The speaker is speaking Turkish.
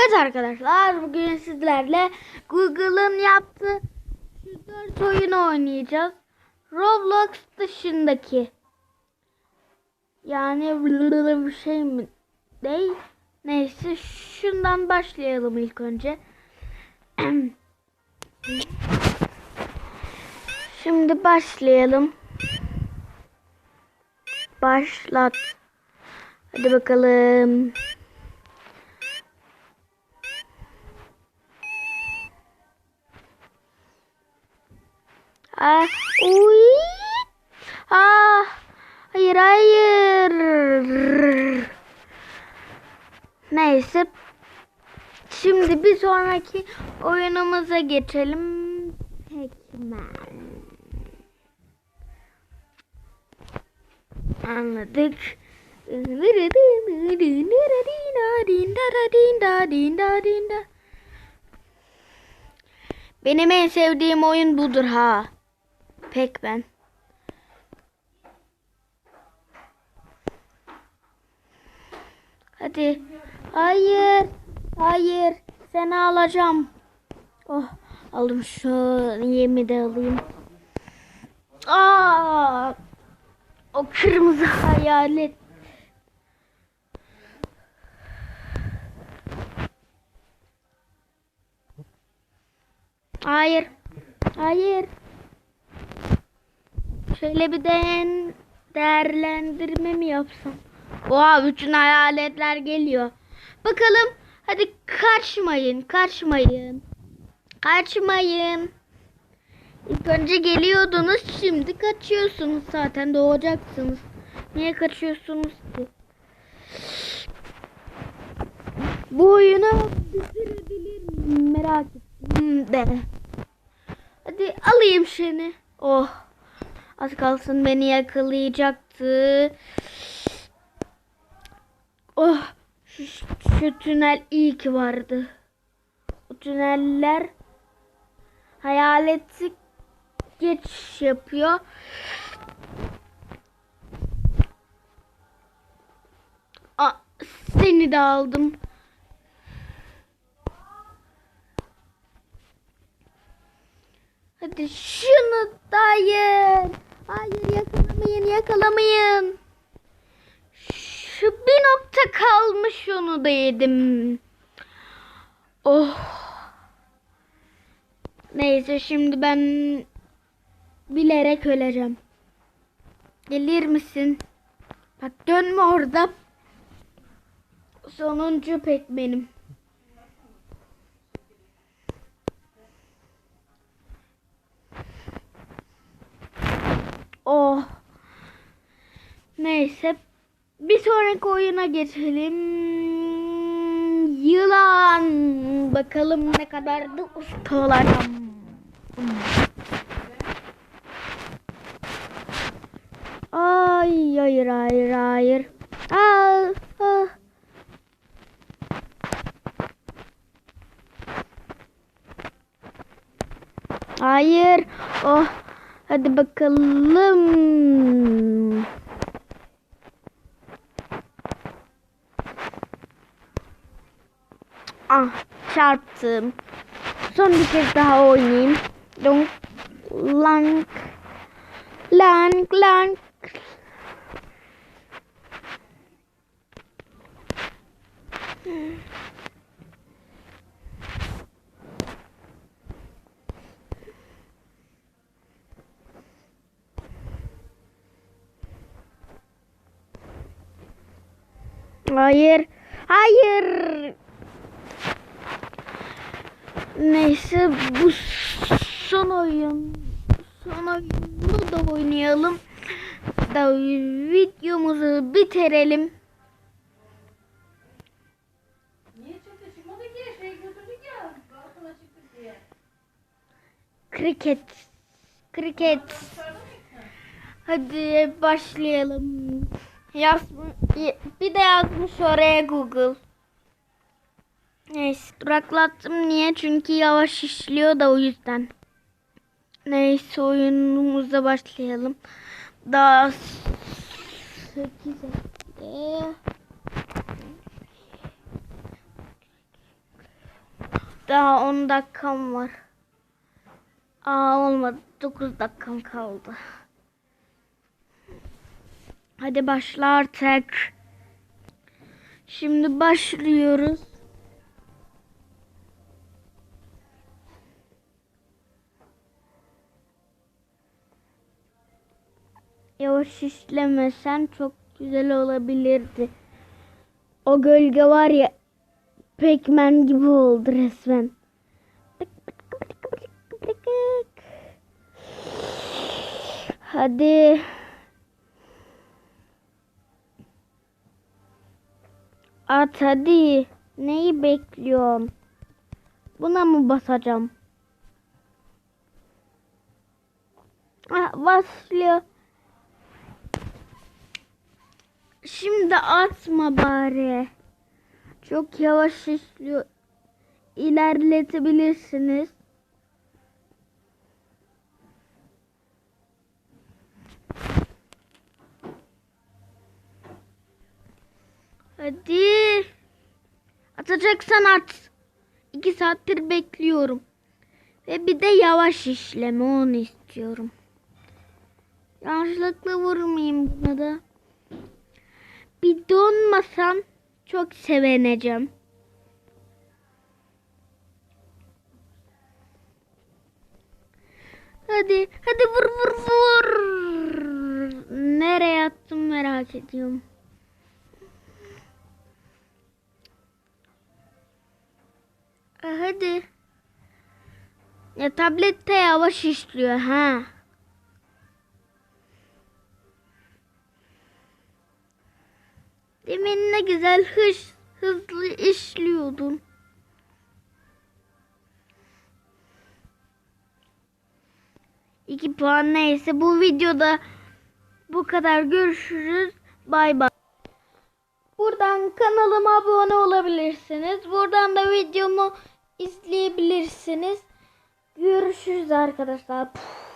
Evet arkadaşlar bugün sizlerle Google'ın yaptığı şu dört oyunu oynayacağız. Roblox dışındaki. Yani bir şey mi değil. Neyse şundan başlayalım ilk önce. Şimdi başlayalım. Başlat. Hadi bakalım. Ah, uy. Ah, hayır hayır. Neyse. Şimdi bir sonraki oyunumuza geçelim. Pac-Man. Anladık. Benim en sevdiğim oyun budur ha. Pac-Man. Hadi. Hayır. Hayır. Seni alacağım. Oh. Aldım şu yemi de alayım. Aa! O kırmızı hayalet. Hayır. Hayır. Şöyle bir değen değerlendirme mi yapsam? Oha bütün hayaletler geliyor. Bakalım. Hadi kaçmayın. Kaçmayın. Kaçmayın. İlk önce geliyordunuz. Şimdi kaçıyorsunuz. Zaten doğacaksınız. Niye kaçıyorsunuz ki? Bu oyunu bitirebilir miyim? Merak ettim de. Hadi alayım seni. Oh. Az kalsın beni yakalayacaktı. Oh. Şu, şu tünel iyi ki vardı. O tüneller hayaleti geçiş yapıyor. Aa, seni de aldım. Hadi şunu dayın. Hayır yakalamayın yakalamayın. Şu bir nokta kalmış onu da yedim. Oh. Neyse şimdi ben bilerek öleceğim. Gelir misin? Bak dönme orada. Sonuncu pek Oh. Neyse. Bir sonraki oyuna geçelim. Yılan. Bakalım ne kadar da usta olacağım. Ay hayır hayır hayır. Aa. Hayır. Oh. Hadi bakalım. Ah çarptım. Son bir kez daha oynayayım. Donk. Lank. Lank lank. Hayır. Hayır. Neyse bu son oyun. Son oyunu da oynayalım. Da videomuzu bitirelim. Ki. Şey. Kriket. Kriket. Hadi başlayalım. Yaz, bir de yazmış oraya Google. Neyse duraklattım niye? Çünkü yavaş işliyor da o yüzden. Neyse oyunumuza başlayalım. Daha 8 Ee, Daha 10 dakikam var. Aa olmadı. 9 dakikam kaldı. Hadi başla artık. Şimdi başlıyoruz. Yavaş işlemesen çok güzel olabilirdi. O gölge var ya Pac-Man gibi oldu resmen. Hadi. At hadi. Neyi bekliyorum? Buna mı basacağım? Ah, başlıyor. Şimdi atma bari. Çok yavaş işliyor. İlerletebilirsiniz. Hadi. Atacaksan at. İki saattir bekliyorum. Ve bir de yavaş işleme onu istiyorum. Yanlışlıkla vurmayayım buna da. Bir donmasam çok sevineceğim. Hadi, hadi vur vur vur. Nereye attım merak ediyorum. Hadi. Ya tablette yavaş işliyor ha. Demin ne güzel hız, hızlı işliyordun. İki puan neyse bu videoda bu kadar görüşürüz. Bay bay. Buradan kanalıma abone olabilirsiniz. Buradan da videomu izleyebilirsiniz. Görüşürüz arkadaşlar. Puh.